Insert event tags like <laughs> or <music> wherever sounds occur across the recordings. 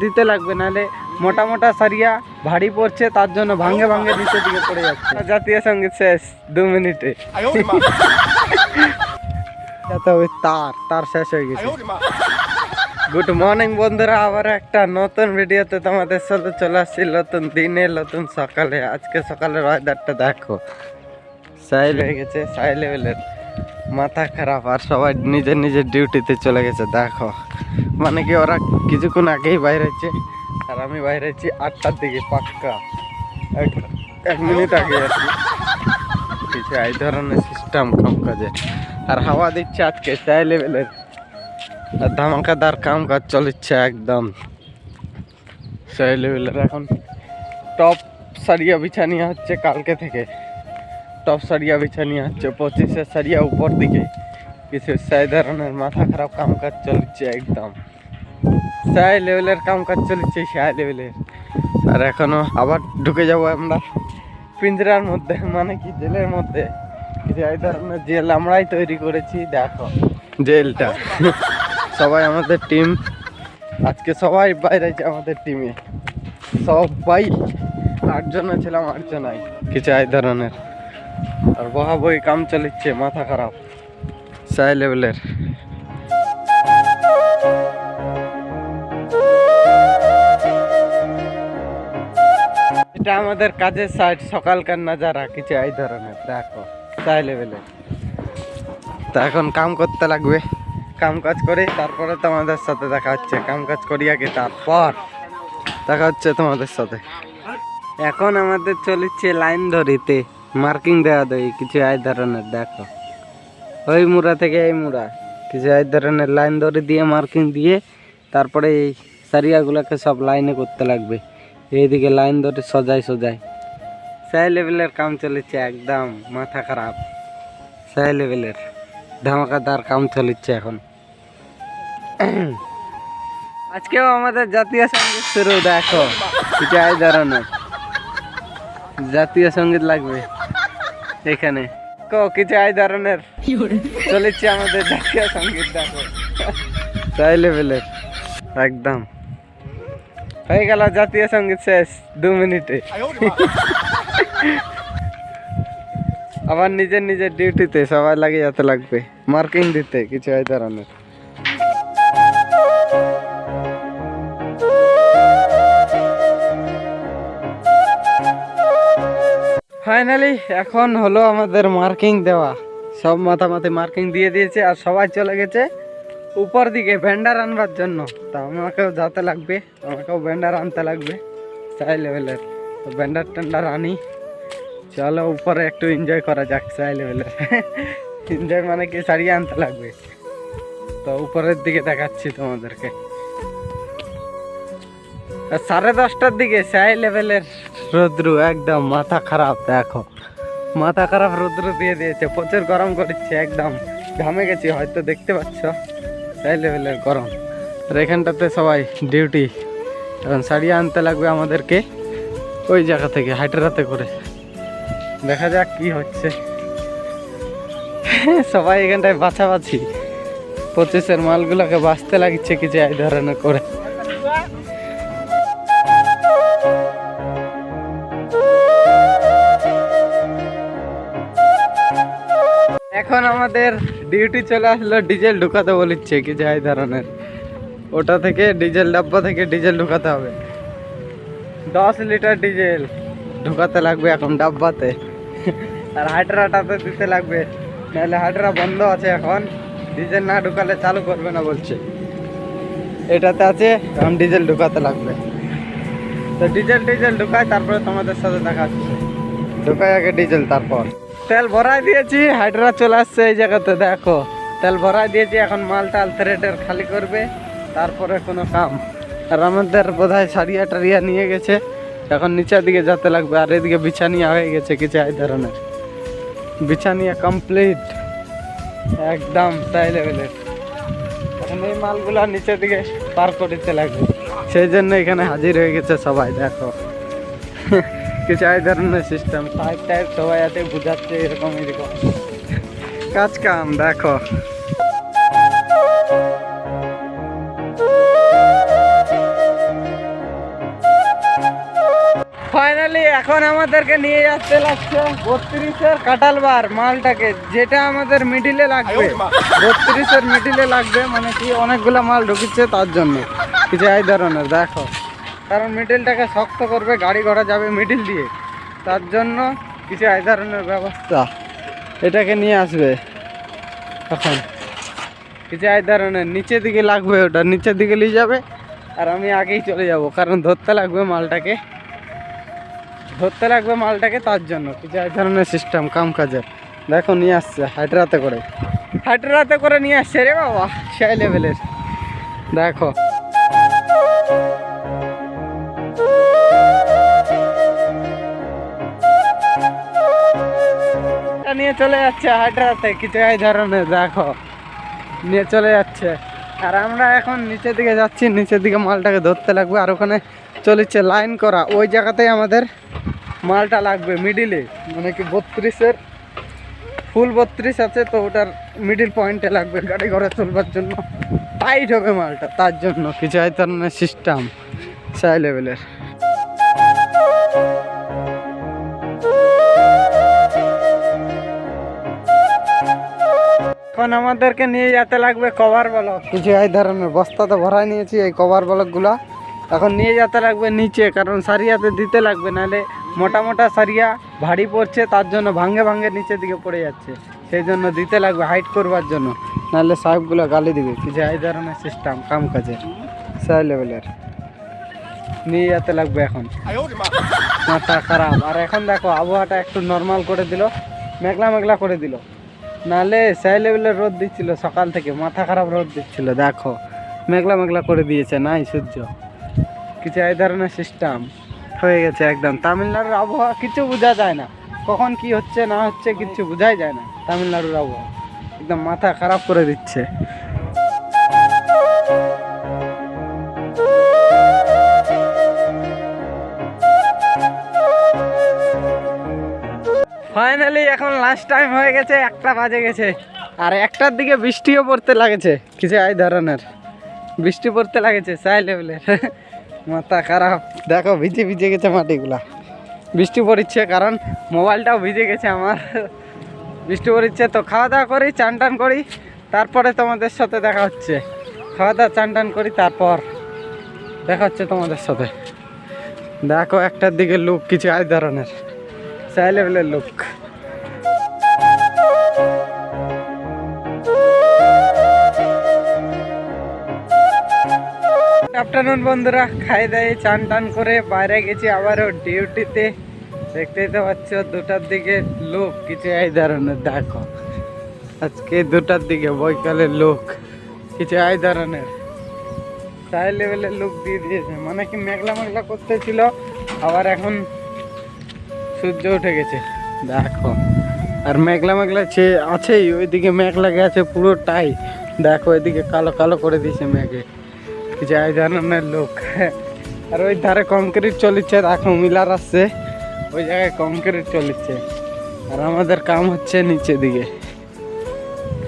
দিতে লাগবে নাহলে মোটা মোটা সারিয়া ভারী পড়ছে তার জন্য ভাঙে ভাঙে নিচের দিকে পড়ে যাচ্ছে। জাতীয় সংগীত শেষ দু মিনিটে। ওই তার তার শেষ হয়ে গেছে। গুড মর্নিং বন্ধুরা আবার একটা নতুন ভিডিওতে তোমাদের সাথে চলে আসছি। নতুন দিনে নতুন সকালে। আজকে সকালের ওয়েদারটা দেখো। সাইল হয়ে গেছে সাই লেভেলের মাথা খারাপ আর সবাই নিজের নিজের ডিউটিতে চলে গেছে দেখো। মানে কি ওরা কিছুক্ষণ আগেই বাইরে হচ্ছে। আর আমি বাইরে হচ্ছি আটটার দিকে, পাক্কা। এক- মিনিট আগে কি। কিছু এই ধরনের সিস্টেম কাম কাজে আর হাওয়া দিচ্ছে আজকে সাই লেভেলের আর ধামাকাদার কাম কাজ চলেছে একদম। সেই লেভেলের এখন টপ সারিয়া বিছানিয়া হচ্ছে কালকে থেকে। টপ সারিয়া বিছানিয়া হচ্ছে পঁচিশের সারিয়া উপর দিকে। কিছু সেই ধরনের মাথা খারাপ কাম কাজ চলছে একদম। সেই লেভেলের কাম কাজ চলছে, সেই লেভেলের আর এখনও আবার ঢুকে যাব আমরা পিঞ্জরার মধ্যে মানে কি জেলের মধ্যে। এই ধরনের জেল আমরাই তৈরি করেছি, দেখো, জেলটা। সবাই আমাদের টিম আজকে সবাই বাইরে আমাদের টিমে সবাই আটজন ছিলাম, আটজনাই। কিছু এই ধরনের। আর বহাবই কাম চলিচ্ছে, মাথা খারাপ। সাই লেভেলের এটা আমাদের কাজের সাইড সকালকার নাজারা, কিছু এই ধরনের, দেখো সাই লেভেলে তা এখন কাম করতে লাগবে। কাম কাজ করে, তারপরে তোমাদের সাথে দেখা হচ্ছে। কাম কাজ করি আগে, তারপর দেখা হচ্ছে তোমাদের সাথে। এখন আমাদের চলেছে লাইন ধরিতে মার্কিং দেওয়া দেয় কিছু এই ধরনের, দেখো। ওই মুড়া থেকে এই মুড়া, কিছু এই ধরনের লাইন ধরে দিয়ে মার্কিং দিয়ে, তারপরে এই সারিয়াগুলোকে সব লাইনে করতে লাগবে। এইদিকে লাইন ধরে সজাই সজাই। সেই লেভেলের কাম চলেছে একদম মাথা খারাপ। সেই লেভেলের ধামাকাদার কাম চলিচ্ছে এখন। আজকেও আমাদের জাতীয় সংগীত শুরু, দেখো। এটা এই ধরনের। জাতীয় সংগীত লাগবে এখানে। কিছু এই ধরনের চলেছে আমাদের জাতীয় সংগীত, দেখো। তাই লেভেলের, একদম। হয়ে গেল জাতীয় সংগীত শেষ, দু মিনিটে। আবার নিজের নিজের ডিউটিতে সবাই লাগে যেতে লাগবে, মার্কিং দিতে, কিছু এই ধরনের। ফাইনালি এখন হলো আমাদের মার্কিং দেওয়া। সব মাথামাথি মার্কিং দিয়ে দিয়েছে আর সবাই চলে গেছে। উপর দিকে ভেন্ডার আনবার জন্য। তা আমাকেও যেতে লাগবে, আমাকেও ভেন্ডার আনতে লাগবে। চাই লেভেলের। তো ভেন্ডার টেন্ডার আনি। চলো উপরে একটু এনজয় করা যাক, চাই লেভেলের। <laughs> এনজয় মানে কি? সারিয়ে আনতে লাগবে। তো উপরের দিকে দেখাচ্ছি তোমাদেরকে। সাড়ে দশটার দিকে সাই লেভেলের রৌদ্রু একদম মাথা খারাপ, দেখো। মাথা খারাপ রৌদ্র দিয়ে দিয়েছে। প্রচুর গরম করছে, একদম। ঘামে গেছি, হয়তো দেখতে পাচ্ছ। সাই লেভেলের গরম। আর এখানটাতে সবাই ডিউটি এখন শাড়ি আনতে লাগবে আমাদেরকে ওই জায়গা থেকে হাইটেরাতে করে। দেখা যাক কি হচ্ছে। <laughs> সবাই এখানটায় বাছাবাছি। পঁচিশের মালগুলোকে বাঁচতে লাগছে কিছু এই ধরনের করে। এখন আমাদের ডিউটি চলে আসলো ডিজেল ঢুকাতে বলিচ্ছে কি যাই ধরনের। ওটা থেকে ডিজেল ডাব্বা থেকে ডিজেল ঢুকাতে হবে। দশ লিটার ডিজেল ঢুকাতে লাগবে এখন ডাব্বাতে। আর হাইড্রাটাতে দিতে লাগবে। নাহলে হাইড্রা বন্ধ আছে এখন। ডিজেল না ঢুকালে চালু করবে না বলছে। এটাতে আছে, এখন ডিজেল ঢুকাতে লাগবে। তো ডিজেল ডিজেল ঢুকায়, তারপরে তোমাদের সাথে দেখা ঢুকায় আগে ডিজেল তারপর। তেল ভরাই দিয়েছি, হাইড্রা চলে আসছে এই জায়গাতে, দেখো। তেল ভরাই দিয়েছি, এখন মাল টাল থ্রেডের খালি করবে, তারপরে কোনো কাম। আর আমাদের বোধহয় সারিয়া টারিয়া নিয়ে গেছে, এখন নিচের দিকে যেতে লাগবে, আর এদিকে বিছানিয়া হয়ে গেছে কিছু এই ধরনের। বিছানিয়া কমপ্লিট একদম তাই লেভেলের এখন এই মালগুলা নিচের দিকে পার করতে লাগবে। সেই জন্য এখানে হাজির হয়ে গেছে সবাই, দেখো। কিছু এই ধরনের সিস্টেম পাইপ টাইপ সবাই আছে বুঝাচ্ছে এরকম এরকম। কাজ কাম দেখো। ফাইনালি এখন আমাদেরকে নিয়ে যাচ্ছে লাগছে বত্রিশের কাটালবার মালটাকে যেটা আমাদের মিডিলে লাগবে। বত্রিশের মিডিলে লাগবে মানে কি অনেকগুলো মাল ঢুকিচ্ছে তার জন্য। কিছু এই ধরনের দেখো। কারণ মিডিলটাকে শক্ত করবে, গাড়ি ঘোড়া যাবে মিডিল দিয়ে। তার জন্য কিছু এই ধরনের ব্যবস্থা। এটাকে নিয়ে আসবে। এখন কিছু এই ধরনের নিচের দিকে লাগবে ওটা, নিচের দিকে নিয়ে যাবে। আর আমি আগেই চলে যাব, কারণ ধরতে লাগবে মালটাকে। ধরতে লাগবে মালটাকে তার জন্য, কিছু এই ধরনের সিস্টেম কাম কাজের দেখো, নিয়ে আসছে হাইড্রাতে করে। হাইড্রাতে করে নিয়ে আসছে রে বাবা, সেই লেভেলের দেখো। এটা নিয়ে চলে যাচ্ছে হাইড্রাতে কিছু এই ধরনের, দেখো। নিয়ে চলে যাচ্ছে। আর আমরা এখন নিচের দিকে যাচ্ছি, নিচের দিকে মালটাকে ধরতে লাগবে। আর ওখানে চলেছে লাইন করা। ওই জায়গাতেই আমাদের মালটা লাগবে মিডিলে মানে কি বত্রিশের ফুল বত্রিশ আছে, তো ওটার মিডিল পয়েন্টে লাগবে গাড়ি ঘোড়া চলবার জন্য। টাইট হবে মালটা, তার জন্য। কিছু এই ধরনের সিস্টেম সাই লেভেলের এখন আমাদেরকে নিয়ে যেতে লাগবে কভার ব্লক। কিছু এই ধরনের বস্তাতে ভরাই নিয়েছি, এই কভার ব্লকগুলা। এখন নিয়ে যেতে লাগবে নিচে, কারণ সারিয়াতে দিতে লাগবে, নাহলে মোটা মোটা সারিয়া ভারী পড়ছে, তার জন্য ভাঙ্গে ভাঙ্গে নিচের দিকে পড়ে যাচ্ছে। সেই জন্য দিতে লাগবে, হাইট করবার জন্য। নাহলে সাহেবগুলো গালি দিবে, কিছু এই ধরনের সিস্টেম কাম কাজের। সাই লেভেলের নিয়ে যেতে লাগবে এখন। মাথা খারাপ। আর এখন দেখো, আবহাওয়াটা একটু নর্মাল করে দিল, মেঘলা মেঘলা করে দিল। নালে সাই লেভেলের রোদ দিচ্ছিল, সকাল থেকে। মাথা খারাপ রোদ দিচ্ছিল, দেখো। মেঘলা মেঘলা করে দিয়েছে, নাই সূর্য। কিছু এই ধরনের সিস্টেম হয়ে গেছে একদম। তামিলনাড়ুর আবহাওয়া কিছু বোঝা যায় না। কখন কি হচ্ছে, না হচ্ছে, কিছু বোঝাই যায় না তামিলনাড়ুর আবহাওয়া। একদম মাথা খারাপ করে দিচ্ছে। ফাইনালি এখন লাস্ট টাইম হয়ে গেছে, একটা বাজে গেছে। আর একটার দিকে বৃষ্টিও পড়তে লাগেছে। কিছু এই ধরনের। বৃষ্টি পড়তে লাগেছে সাই লেভেলের <laughs> মাথা খারাপ। দেখো, ভিজে ভিজে গেছে মাটিগুলা। বৃষ্টি পড়ছে কারণ মোবাইলটাও ভিজে গেছে আমার। <laughs> বৃষ্টি পড়ছে, তো খাওয়া দাওয়া করি, চান টান করি, তারপরে তোমাদের সাথে দেখা হচ্ছে। খাওয়া দাওয়া, চান টান করি, তারপর দেখা হচ্ছে তোমাদের সাথে। দেখো, একটার দিকে লুক কিছু এই ধরনের। সাই লেভেলের লুক আফটারনুন বন্ধুরা। খাই দাই, চান টান করে বাইরে গেছি আবারও ডিউটিতে। দেখতেই তো পাচ্ছ, দুটার দিকে লোক। কিছু এই ধরনের, দেখো। আজকে দুটার দিকে বৈকালের লোক। কিছু এই ধরনের। সাই লেভেলের লোক দিয়ে দিয়েছে। মানে কি মেঘলা মেঘলা করতেছিল। আবার এখন সূর্য উঠে গেছে। দেখো, আর মেঘলা মেঘলা ছে আছেই, ওইদিকে মেঘ লাগে আছে পুরোটাই। দেখো, ওইদিকে কালো কালো করে দিয়েছে মেঘে। এই ধরনের লোক। আর ওই ধারে কংক্রিট চলিচ্ছে, দেখো, মিলার আসছে। ওই জায়গায় কংক্রিট চলিচ্ছে। আর আমাদের কাম হচ্ছে নিচে দিকে।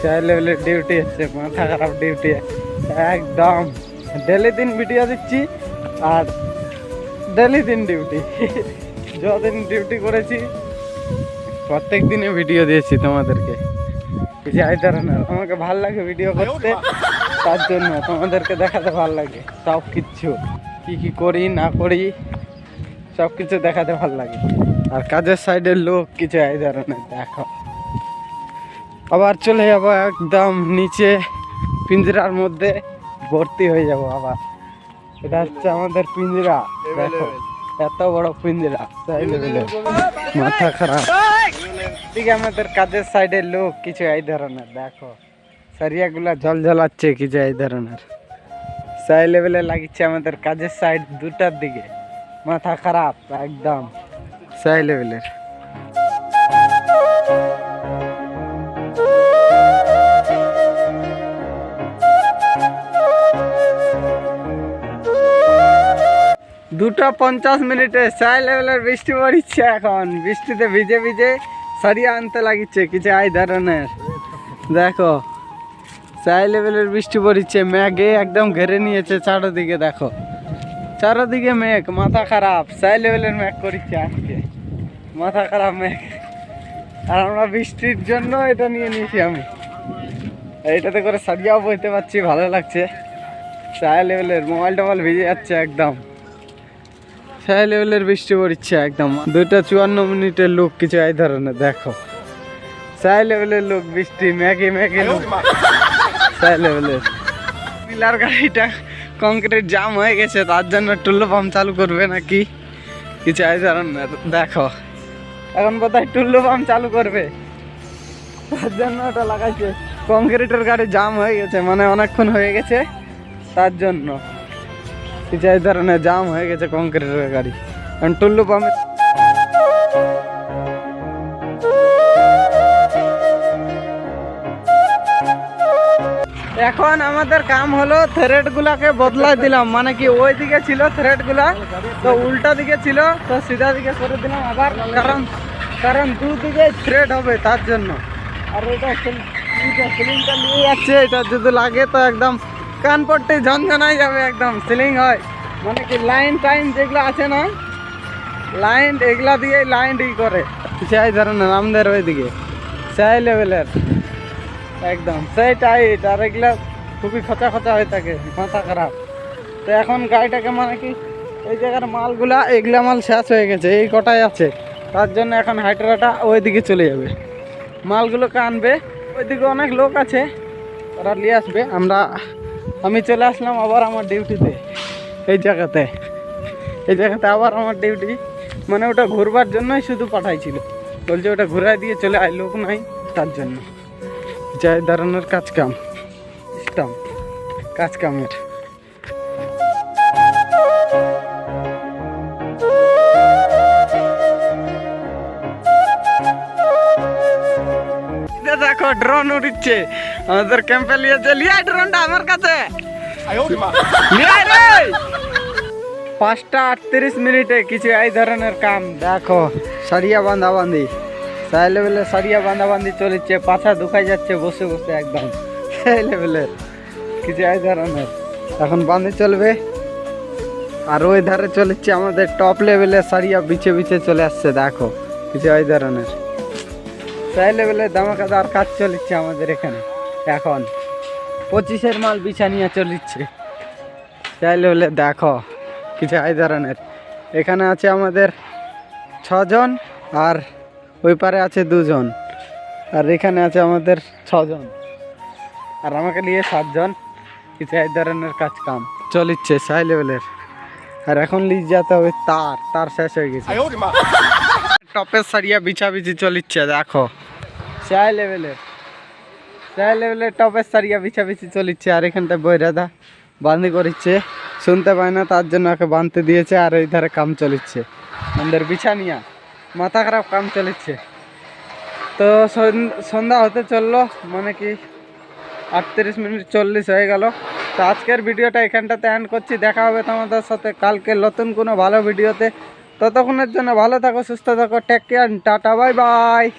চাই লেভেলের ডিউটি হচ্ছে মাথা খারাপ ডিউটি একদম। ডেলি দিন ভিডিও দিচ্ছি, আর ডেলি দিন ডিউটি যদিন ডিউটি করেছি প্রত্যেক দিনে ভিডিও দিয়েছি তোমাদেরকে। কিছু এই না আমাকে ভালো লাগে ভিডিও করতে? তার জন্য তোমাদেরকে দেখাতে ভালো লাগে সব কিচ্ছু। কি কি করি না করি সব কিছু দেখাতে ভালো লাগে। আর কাজের সাইডের লোক কিছু এই ধরনের দেখো। আবার চলে যাব একদম নিচে পিঞ্জরার মধ্যে। ভর্তি হয়ে যাব আবার। এটা হচ্ছে আমাদের পিঞ্জরা দেখো। এত বড় পিঞ্জরা মাথা খারাপ। ঠিক আমাদের কাজের সাইডের লোক কিছু এই ধরনের দেখো। সারিয়াগুলা জল জ্বলাচ্ছে কিছু এই ধরনের। সাই লেভেলে লাগিচ্ছে আমাদের কাজের সাইড দুটার দিকে। মাথা খারাপ একদম। সাই লেভেলের দুটো পঞ্চাশ মিনিটে সাই লেভেলের বৃষ্টি পড়ছে এখন। বৃষ্টিতে ভিজে ভিজে সারিয়ে আনতে লাগিচ্ছে কিছু এই ধরনের দেখো সাই লেভেলের বৃষ্টি পড়ছে ম্যাগে একদম ঘেরে নিয়েছে চারোদিকে, দেখো। চারদিকে মেঘ, মাথা খারাপ সাই লেভেলের মেঘ করিচ্ছে আজকে। মাথা খারাপ মেঘ। আর আমরা বৃষ্টির জন্য এটা নিয়ে নিয়েছি আমি। এটাতে করে সারিয়াও বইতে পারছি, ভালো লাগছে। সাই লেভেলের মোবাইল টোবাইল ভিজে যাচ্ছে একদম। সাই লেভেলের বৃষ্টি পড়ছে একদম। দুইটা চুয়ান্ন মিনিটের লোক কিছু এই ধরনের, দেখো। সাই লেভেলের লোক, বৃষ্টি, ম্যাগি ম্যাগি লোক। সাই লেভেলের পিলার গাড়িটা কংক্রিট জাম হয়ে গেছে, তার জন্য টুল্লু পাম্প চালু করবে নাকি? কিছু এই ধরনের, দেখো। এখন বোধহয় টুল্লু পাম্প চালু করবে? তার জন্য ওটা লাগাইছে। কংক্রিটের গাড়ি জাম হয়ে গেছে মানে অনেকক্ষণ হয়ে গেছে, তার জন্য। এই ধরনের জাম হয়ে গেছে কংক্রিটের গাড়ি। কারণ টুল্লু পাম্পে এখন আমাদের কাম হলো থ্রেড গুলাকে বদলাই দিলাম। মানে কি, ওই দিকে ছিল থ্রেডগুলা, তো উল্টা দিকে ছিল, তো সিধা দিকে করে দিলাম আবার, কারণ কারণ দুদিকে থ্রেড হবে তার জন্য। আর এটা সিলিংটা নিয়ে যাচ্ছে, এটা যদি লাগে তো একদম কান পট্টি ঝনঝনাই যাবে একদম সিলিং হয়। মানে কি লাইন টাইন যেগুলো আছে না লাইন এগুলা দিয়ে লাইন ই করে। সেই ধরনের আমাদের ওইদিকে, সেই লেভেলের একদম, সেই টাইট আর এগুলা খুবই খচা খচা হয়ে থাকে, মাথা খারাপ। তো এখন গাড়িটাকে মানে কি, এই জায়গার মালগুলা, এগুলা মাল শেষ হয়ে গেছে, এই কটাই আছে। তার জন্য এখন হাইট্রাটা ওইদিকে চলে যাবে। মালগুলোকে আনবে, ওইদিকে অনেক লোক আছে, ওরা নিয়ে আসবে, আমরা আমি চলে আসলাম আবার আমার ডিউটিতে। এই জায়গাতে। এই জায়গাতে আবার আমার ডিউটি। মানে ওটা ঘুরবার জন্যই শুধু পাঠাইছিল। বলছে ওটা ঘুরাই দিয়ে চলে আয়, লোক নাই তার জন্য। যাই ধরনের কাজ কাম। সিস্টেম কাজ কামের। দেখো ড্রোন উড়িচ্ছে। আমাদের ক্যাম্পে লিয়েছে লিয়া ড্রোনটা আমার কাছে। পাঁচটা আটত্রিশ মিনিটে কিছু এই ধরনের কাম দেখো। সারিয়া বান্ধা বান্ধি সাই লেভেলে সারিয়া বান্ধা বান্ধি চলেছে পাছা দুখাই যাচ্ছে বসে বসে একদম। সেই লেভেলের কিছু এই ধরনের। এখন বান্ধে চলবে। আর ওই ধারে চলেছে আমাদের টপ লেভেলের সারিয়া বিছে বিছে চলে আসছে দেখো। কিছু এই ধরনের। সেই লেভেলের দামাকাদার কাজ চলেছে আমাদের এখানে। এখন পঁচিশের মাল বিছানিয়া চলিচ্ছে। সেই লেভেলে দেখো কিছু এই ধরনের। এখানে আছে আমাদের ছজন আর ওই পারে আছে দুজন। আর এখানে আছে আমাদের ছজন। আর আমাকে নিয়ে সাতজন। কিছু এই ধরনের কাজ কাম। চলিচ্ছে সাই লেভেলের আর এখন লিজ যেতে হবে তার তার শেষ হয়ে গেছে। টপের সারিয়া বিছা বিছি চলিচ্ছে দেখো। সাই লেভেলের সাই লেভেলের টপের সারিয়া বিছা বিছি চলিচ্ছে, আর এখানটায় বৈরাদা বান্ধি করিচ্ছে। শুনতে পায় না, তার জন্য ওকে বাঁধতে দিয়েছে, আর এই ধারে কাম চলিচ্ছে। আমাদের বিছানিয়া মাথা খারাপ কাম চলিচ্ছে। তো সন- সন্ধ্যা হতে চলল মানে কি আটত্রিশ মিনিট চল্লিশ হয়ে গেল। তো আজকের ভিডিওটা এখানটাতে এন্ড করছি, দেখা হবে তোমাদের সাথে কালকে নতুন কোনো ভালো ভিডিওতে। ততক্ষণের জন্য ভালো থাকো, সুস্থ থাকো take care tata bye bye